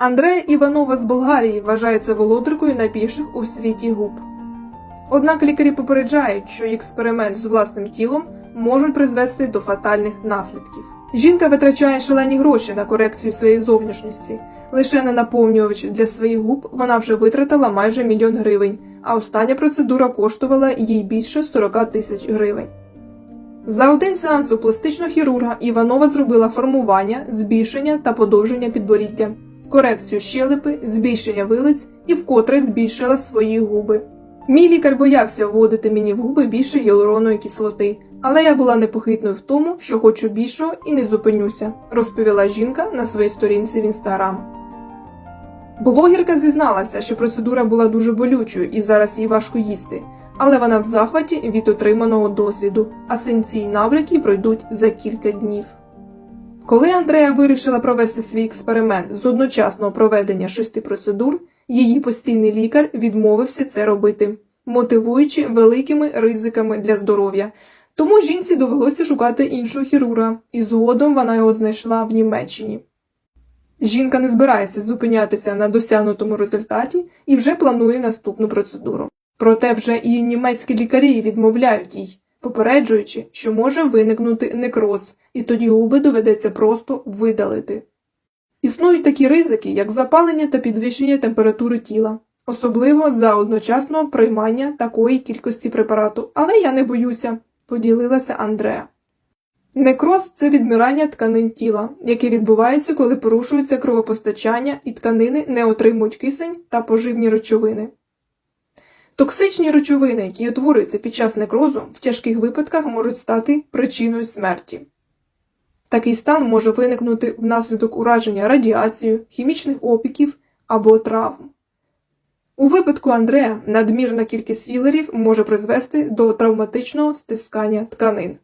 Андрея Іванова з Болгарії вважається володаркою найбільших у світі губ. Однак лікарі попереджають, що експеримент з власним тілом можуть призвести до фатальних наслідків. Жінка витрачає шалені гроші на корекцію своєї зовнішності. Лише на наповнювач для своїх губ вона вже витратила майже мільйон гривень, а остання процедура коштувала їй більше 40 тисяч гривень. За один сеанс у пластичного хірурга Іванова зробила формування, збільшення та подовження підборіддя, корекцію щелепи, збільшення вилиць і вкотре збільшила свої губи. Мій лікар боявся вводити мені в губи більше гіалуроної кислоти, але я була непохитною в тому, що хочу більшого і не зупинюся, розповіла жінка на своїй сторінці в інстаграм. Блогерка зізналася, що процедура була дуже болючою і зараз їй важко їсти, але вона в захваті від отриманого досвіду, а синці й набряки пройдуть за кілька днів. Коли Андрея вирішила провести свій експеримент з одночасного проведення шести процедур, її постійний лікар відмовився це робити, мотивуючи великими ризиками для здоров'я. Тому жінці довелося шукати іншого хірурга, і згодом вона його знайшла в Німеччині. Жінка не збирається зупинятися на досягнутому результаті і вже планує наступну процедуру. Проте вже і німецькі лікарі відмовляють їй, попереджуючи, що може виникнути некроз, і тоді губи доведеться просто видалити. Існують такі ризики, як запалення та підвищення температури тіла, особливо за одночасного приймання такої кількості препарату, але я не боюся, поділилася Андреа. Некроз це відмирання тканин тіла, яке відбувається, коли порушується кровопостачання і тканини не отримують кисень та поживні речовини. Токсичні речовини, які утворюються під час некрозу, в тяжких випадках можуть стати причиною смерті. Такий стан може виникнути внаслідок ураження радіацією, хімічних опіків або травм. У випадку Андрея надмірна кількість філерів може призвести до травматичного стискання тканин.